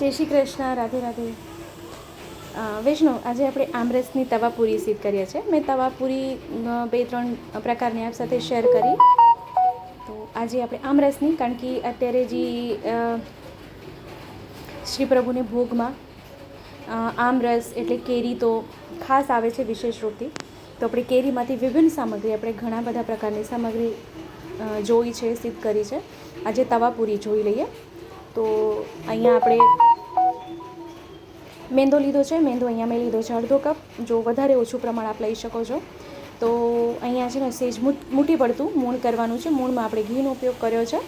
જય શ્રી કૃષ્ણ, રાધે રાધે. વૈષ્ણવ આજે આપણે આમરસની તવાપુરી સિદ્ધ કરીએ છીએ. મેં તવાપુરી બે, ત્રણ પ્રકારની આપ સાથે શેર કરી. તો આજે આપણે આમરસની, કારણ કે અત્યારે જે શ્રી પ્રભુને ભોગમાં આમરસ એટલે કેરી તો ખાસ આવે છે વિશેષ રૂપથી. તો આપણે કેરીમાંથી વિભિન્ન સામગ્રી, આપણે ઘણા બધા પ્રકારની સામગ્રી જોઈ છે સિદ્ધ કરી છે. આજે તવાપુરી જોઈ લઈએ. તો અહીંયા આપણે મેંદો લીધો છે, મેંદો અહીંયા મેં લીધો છે અડધો કપ. જો વધારે ઓછું પ્રમાણ આપ લઈ શકો છો. તો અહીંયા છે ને સેજ મૂટી પડતું, મૂણ કરવાનું છે. મૂણમાં આપણે ઘીનો ઉપયોગ કર્યો છે.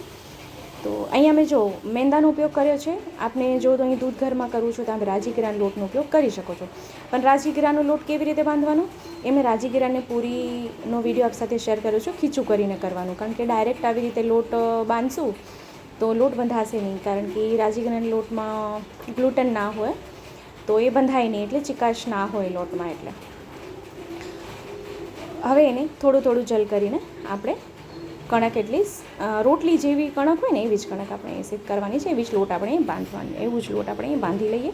તો અહીંયા મેં જો મેંદાનો ઉપયોગ કર્યો છે. આપને જો તો અહીં દૂધ ઘરમાં કરવું છું તો તમે રાજીગીરાના લોટનો ઉપયોગ કરી શકો છો. પણ રાજીગીરાનો લોટ કેવી રીતે બાંધવાનો? એ મેં રાજીગીરાને પૂરીનો વીડિયો આપ સાથે શેર કર્યો છે, ખીચું કરીને કરવાનું. કારણ કે ડાયરેક્ટ આવી રીતે લોટ બાંધશું તો લોટ બંધાશે નહીં. કારણ કે રાજીગીરાના લોટમાં ગ્લુટન ના હોય. તો એ બંધાય નહીં એટલે ચિકાશ ના હોય લોટમાં એટલે. હવે એને થોડું થોડું જલ કરીને આપણે કણક એટલી રોટલી જેવી કણક હોય ને એવી જ કણક આપણે સિદ્ધ કરવાની છે. એવી જ લોટ આપણે બાંધવાની, એવું જ લોટ આપણે બાંધી લઈએ.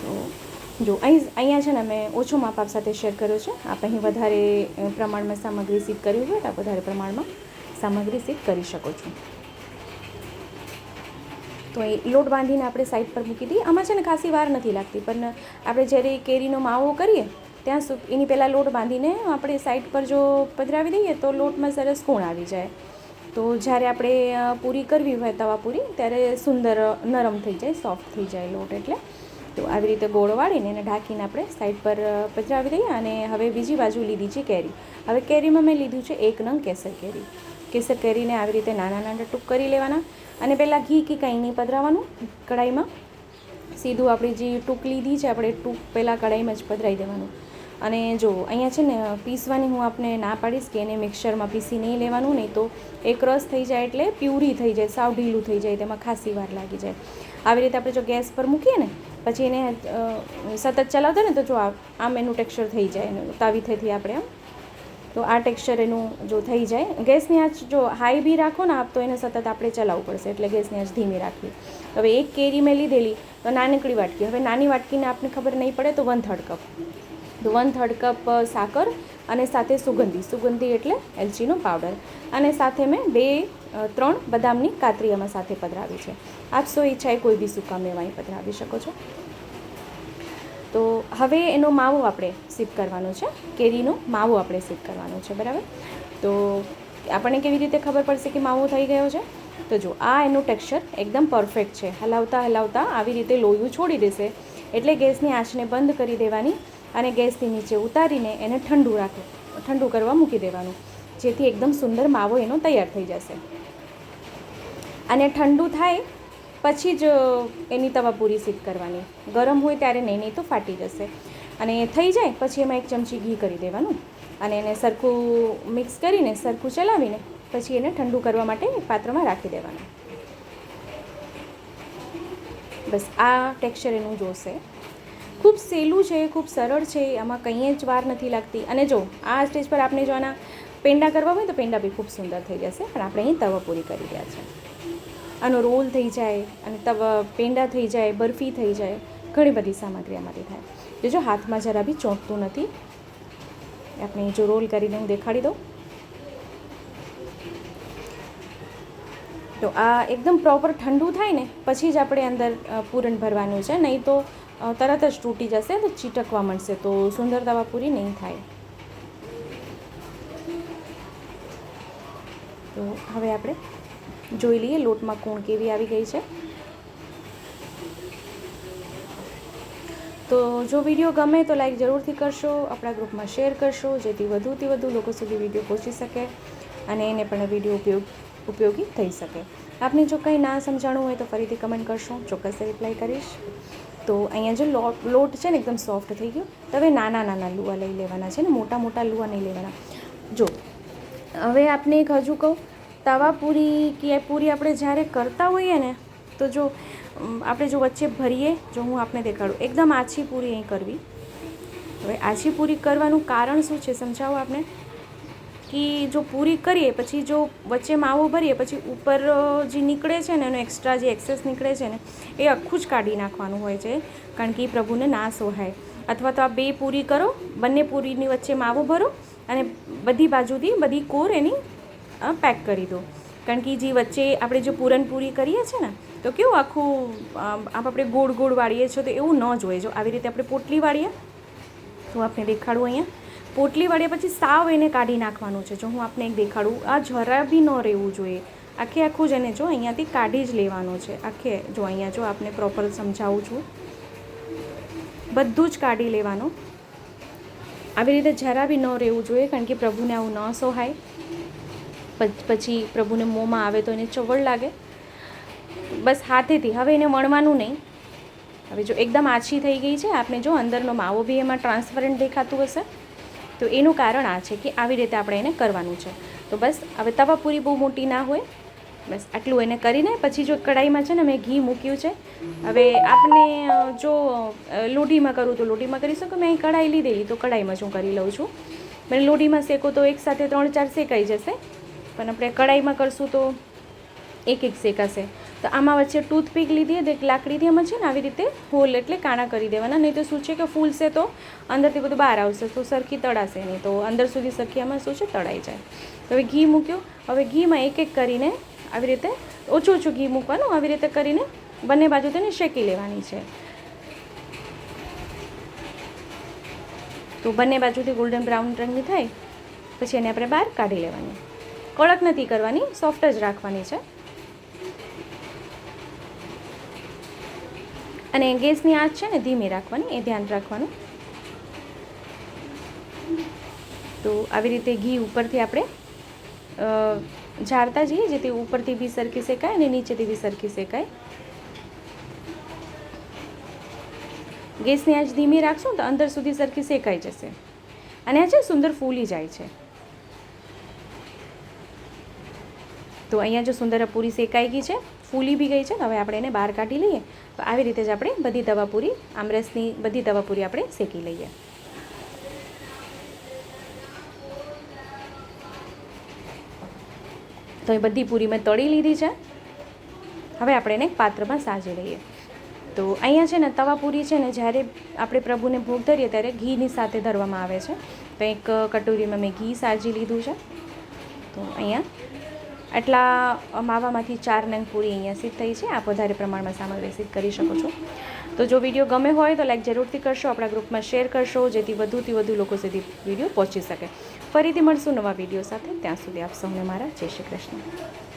તો જો અહીં અહીંયા છે ને મેં ઓછો માપ આપ સાથે શેર કર્યો છે. આપ અહીં વધારે પ્રમાણમાં સામગ્રી સિદ્ધ કરવી હોય તો આપ વધારે પ્રમાણમાં સામગ્રી સિદ્ધ કરી શકો છો. તો એ લોટ બાંધીને આપણે સાઈડ પર મૂકી દઈએ. આમાં છે ને ખાસી વાર નથી લાગતી, પણ આપણે જ્યારે કેરીનો માવો કરીએ, ત્યાં સુ, એની પહેલાં લોટ બાંધીને આપણે સાઈડ પર જો પધરાવી દઈએ, તો લોટમાં સરસ કોણ આવી જાય. તો જ્યારે આપણે પૂરી કરવી હોય તવા પૂરી ત્યારે સુંદર નરમ થઈ જાય સોફ્ટ થઈ જાય લોટ એટલે. તો આવી રીતે ગોળ વાળીને એને ઢાંકીને આપણે સાઈડ પર પધરાવી દઈએ અને હવે બીજી બાજુ લીધી છે કેરી. હવે કેરીમાં મેં લીધું છે એક નંગ કેસર કેરી. કેસર કેરીને આવી રીતે નાના નાના ટૂંક કરી લેવાના અને પહેલાં ઘી કે કંઈ નહીં પધરાવવાનું કઢાઈમાં. સીધું આપણી જે ટૂંક લીધી છે, આપણે ટૂંક પહેલાં કઢાઈમાં જ પધરાવી દેવાનું. અને જો અહીંયા છે ને, પીસવાની હું આપને ના પાડીશ કે એને મિક્સરમાં પીસી નહીં લેવાનું, નહીં તો એ ક્રસ થઈ જાય એટલે પ્યુરી થઈ જાય, સાવ ઢીલું થઈ જાય, તેમાં ખાસી વાર લાગી જાય. આવી રીતે આપણે જો ગેસ પર મૂકીએ ને, પછી એને સતત ચલાવતા ને તો જો આમ એનું ટેક્સચર થઈ જાય એનું તાવીથેથી આપણે આમ તો આ ટેક્સચર એનું જો થઈ જાય, ગેસની આંચ જો હાઈ બી રાખો ને આપ તો એને સતત આપણે ચલાવવું પડશે, એટલે ગેસની આંચ ધીમી રાખવી. હવે એક કેરી મેં લીધેલી, તો નાનકડી વાટકી. હવે નાની વાટકીને આપને ખબર નહીં પડે તો વન થર્ડ કપ તો વન થર્ડ કપ સાકર અને સાથે સુગંધી. સુગંધી એટલે એલચીનો પાવડર અને સાથે મેં બે ત્રણ બદામની કાતરી આમાં સાથે પધરાવી છે. આપ સો ઈચ્છાએ કોઈ બી સુકા મેવા પધરાવી શકો છો. તો હવે એનો માવો આપણે સિદ્ધ કરવાનો છે. કેરીનો માવો આપણે સિદ્ધ કરવાનો છે, બરાબર? તો આપણને કેવી રીતે ખબર પડશે કે માવો થઈ ગયો છે? તો જો, આ એનું ટેક્સચર એકદમ પરફેક્ટ છે. હલાવતા હલાવતા આવી રીતે લોયું છોડી દેશે. એટલે ગેસની આંચને બંધ કરી દેવાની અને ગેસથી નીચે ઉતારીને એને ઠંડુ રાખે, ઠંડુ કરવા મૂકી દેવાનું, જેથી એકદમ સુંદર માવો એનો તૈયાર થઈ જશે. અને ઠંડુ થાય પછી જ એની તવા પૂરી સિદ્ધ કરવાની. ગરમ હોય ત્યારે નહીં નહીં તો ફાટી જશે. અને થઈ જાય, પછી એમાં એક ચમચી ઘી કરી દેવાનું. અને એને સરખું મિક્સ કરીને, સરખું ચલાવીને, પછી એને ઠંડુ કરવા માટે પાત્રમાં રાખી દેવાનું. બસ, આ ટેક્સચર એનું જોશે. ખૂબ સહેલું છે, ખૂબ સરળ છે, આમાં કંઈ જ વાર નથી લાગતી. અને જો, આ સ્ટેજ પર આપણે જો આના પેંડા કરવા હોય તો પેંડા બી ખૂબ સુંદર થઈ જશે. પણ આપણે અહીં તવા પૂરી કરી રહ્યા છે આનો રોલ થઈ જાય અને તવા પેંડા થઈ જાય, બરફી થઈ જાય, ઘણી બધી સામગ્રી આમાંથી થાય. જોજો, હાથમાં જરા બી ચોંટતું નથી. આપણે જો રોલ કરીને હું દેખાડી દઉં. તો આ એકદમ પ્રોપર ઠંડુ થાય ને, પછી જ આપણે અંદર પૂરણ ભરવાનું છે. નહીં તો તરત જ તૂટી જશે તો ચીટકવા મળશે તો સુંદર તવા પૂરી નહીં થાય. તો હવે આપણે જોઈ લઈએ, લોટમાં કૂણ કેવી આવી ગઈ છે. તો જો વીડિયો ગમે તો લાઈક જરૂરથી કરશો, આપણા ગ્રુપમાં શેર કરશો, જેથી વધુથી વધુ લોકો સુધી વીડિયો પહોંચી શકે અને એને પણ વીડિયો ઉપયોગ, ઉપયોગી થઈ શકે. આપને જો કંઈ ના સમજાણું હોય તો ફરીથી કમેન્ટ કરશો ચોક્કસ રિપ્લાય કરીશ. તો અહીંયા જો લોટ લોટ છે ને એકદમ સોફ્ટ થઈ ગયો, તો હવે નાના નાના લુવા લઈ લેવાના છે ને, મોટા મોટા લુવા નહીં લેવાના. જો, હવે આપને એક હજુ કહું તવા પૂરી કે પૂરી આપણે જ્યારે કરતા હોઈએ ને, તો જો આપણે જો વચ્ચે ભરીએ, જો હું આપને દેખાડું, એકદમ આછી પૂરી અહીં કરવી. હવે આછી પૂરી કરવાનું કારણ શું છે સમજાવો આપને? કે જો પૂરી કરીએ, પછી જો વચ્ચે માવો ભરીએ, પછી ઉપર જે નીકળે છે ને, એનો એક્સ્ટ્રા જે એક્સેસ નીકળે છે ને, એ આખું જ કાઢી નાખવાનું હોય છે, કારણ કે એ પ્રભુને ના સોહાય. અથવા તો આ બે પૂરી કરો, બંને પૂરીની વચ્ચે માવો ભરો, અને બધી બાજુથી બધી કોર એની પેક કરી દો. કારણ કે જે વચ્ચે આપણે જો પૂરણપૂરી કરીએ છીએ ને, તો કેવું આખું, આમ આપણે ગોળ ગોળ વાળીએ છીએ, તો એવું ન જોઈએ જો આવી રીતે આપણે પોટલી વાળીએ, તો આપણે દેખાડું અહીંયા. પોટલી વાળ્યા પછી સાવ એને કાઢી નાખવાનું છે. જો હું આપને એક દેખાડું, આ જરા બી ન રહેવું જોઈએ. આખે આખું જ એને જો અહીંયાથી કાઢી જ લેવાનું છે. આખે, જો અહીંયા જો આપને પ્રોપર સમજાવું છું. બધું જ કાઢી લેવાનું. આવી રીતે જરા બી ન રહેવું જોઈએ, કારણ કે પ્રભુને આવું ન સોહાય. પછ- પ્રભુને મોંમાં આવે તો એને ચવળ લાગે. બસ હાથેથી. હવે એને વણવાનું નહીં. હવે જો એકદમ આછી થઈ ગઈ છે. આપને જો અંદરનો માવો બી એમાં ટ્રાન્સપરન્ટ દેખાતું હશે, તો એનું કારણ આ છે કે આવી રીતે આપણે એને કરવાનું છે. તો બસ, હવે તવા પૂરી બહુ મોટી ના હોય. બસ આટલું એને કરીને પછી જો કઢાઈમાં છે ને મેં ઘી મૂક્યું છે. હવે આપને જો લોઢીમાં કરું તો લોઢીમાં કરી શકો? મેં કઢાઈ લીધેલી, તો કઢાઈમાં જ હું કરી લઉં છું. મેં લોઢીમાં શેકો તો એકસાથે ત્રણ ચાર શેકાઈ જશે. પણ આપણે કઢાઈમાં કરશું તો એક એક શેકાશે. તો આમાં વચ્ચે ટૂથપીક લીધી એક લાકડીથી એમાં છે ને આવી રીતે હોલ એટલે કાણા કરી દેવાના. નહીં તો શું છે કે ફૂલશે તો અંદરથી બધું બહાર આવશે, તો સરખી તળાશે નહીં તો અંદર સુધી સરખી આમાં શું છે તળાઈ જાય. તો હવે ઘી મૂક્યું. હવે ઘીમાં એક એક કરીને આવી રીતે ઓછું ઓછું ઘી મૂકવાનું, આવી રીતે કરીને બંને બાજુ તેને શેકી લેવાની છે. તો બંને બાજુથી ગોલ્ડન બ્રાઉન રંગની થાય, પછી એને આપણે બહાર કાઢી લેવાની. કડક નથી કરવાની સોફ્ટ જ રાખવાની છે. અને ગેસની આંચ છે ને ધીમી રાખવાની, એ ધ્યાન રાખવાનું. તો આવી રીતે ઘી ઉપરથી આપણે ઝાડતા જઈએ, જેથી ઉપરથી બી સરખી શેકાય અને નીચેથી બી સરખી શેકાય. ગેસની આંચ ધીમી રાખશું તો અંદર સુધી સરખી શેકાઈ જશે. અને આ છે સુંદર ફૂલી જાય છે. તો અહીંયા જો સુંદર પૂરી શેકાઈ ગઈ છે, ફૂલી બી ગઈ છે ને હવે આપણે એને બહાર કાઢી લઈએ. તો આવી રીતે જ આપણે બધી દવા પૂરી આમરસની બધી દવા પૂરી આપણે શેકી લઈએ. તો એ બધી પૂરી મેં તળી લીધી છે. હવે આપણે એને પાત્રમાં સાજી લઈએ. તો અહીંયા છે ને તવા પૂરી છે ને, જ્યારે આપણે પ્રભુને ભોગ ધરીએ ત્યારે ઘીની સાથે ધરવામાં આવે છે. તો એક કટોરીમાં મેં ઘી સાજી લીધું છે. તો અહીંયા આટલા માવામાંથી ચાર નંગ પૂરી અહીંયા સિદ્ધ થઈ છે. આપ વધારે પ્રમાણમાં સામગ્રી સિદ્ધ કરી શકો છો. તો જો વીડિયો ગમે હોય તો લાઈક જરૂરથી કરશો, આપણા ગ્રુપમાં શેર કરશો, જેથી વધુથી વધુ લોકો સુધી વીડિયો પહોંચી શકે. ફરીથી મળશું નવા વીડિયો સાથે. ત્યાં સુધી આપ સૌને મારા જય શ્રી કૃષ્ણ.